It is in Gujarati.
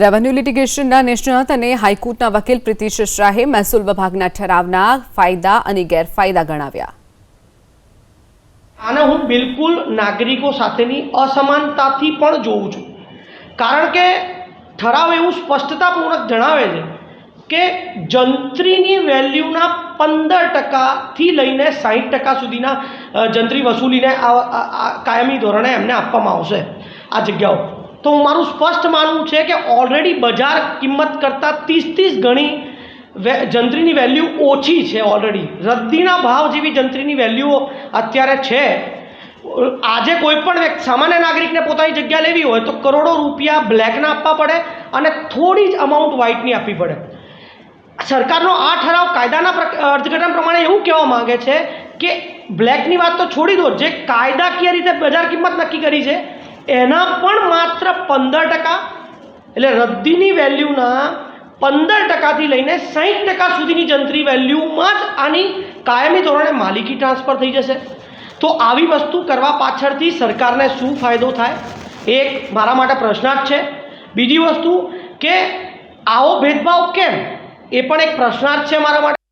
રેવન્યુ લિટિગેશનના નિષ્ણાત અને હાઈકોર્ટના વકીલ પ્રિતિશ શાહે મહેસૂલ વિભાગના ઠરાવના ફાયદા અને ગેરફાયદા ગણાવ્યા. આને હું બિલકુલ નાગરિકો સાથેની અસમાનતાથી પણ જોઉં છું. કારણ કે ઠરાવ એવું સ્પષ્ટતાપૂર્વક જણાવે છે કે જંત્રીની વેલ્યુના પંદર ટકાથી લઈને સાહીઠ ટકા સુધીના જંત્રી વસૂલીને આ, કાયમી ધોરણે એમને આપવામાં આવશે. આ જગ્યાઓ. તો મારું સ્પષ્ટ માનવું છે કે ઓલરેડી બજાર કિંમત કરતાં ત્રીસ ત્રીસ ગણી જંત્રીની વેલ્યુ ઓછી છે ઓલરેડી રદ્દીના ભાવ જેવી જંત્રીની વેલ્યુઓ અત્યારે છે. આજે કોઈ પણ વ્યક્તિ, સામાન્ય નાગરિકને પોતાની જગ્યા લેવી હોય તો કરોડો રૂપિયા બ્લેકના આપવા પડે અને થોડી જ અમાઉન્ટ વ્હાઇટની આપવી પડે. સરકારનો આ ઠરાવ કાયદાના અર્થઘટન પ્રમાણે એવું કહેવા માંગે છે કે બ્લેકની વાત તો છોડી દો, જે કાયદાકીય રીતે બજાર કિંમત નક્કી કરી છે એના પણ માત્ર પંદર ટકા, એટલે રદ્દીની વેલ્યુના પંદર ટકાથી લઈને સાહીઠ ટકા સુધીની જંત્રી વેલ્યુમાં જ આની કાયમી ધોરણે માલિકી ટ્રાન્સફર થઈ જશે. તો આવી વસ્તુ કરવા પાછળથી સરકારને શું ફાયદો થાય? એક, મારા માટે પ્રશ્નાર્થ છે. બીજી વસ્તુ કે આવો ભેદભાવ કેમ? એ પણ એક પ્રશ્નાર્થ છે મારા માટે.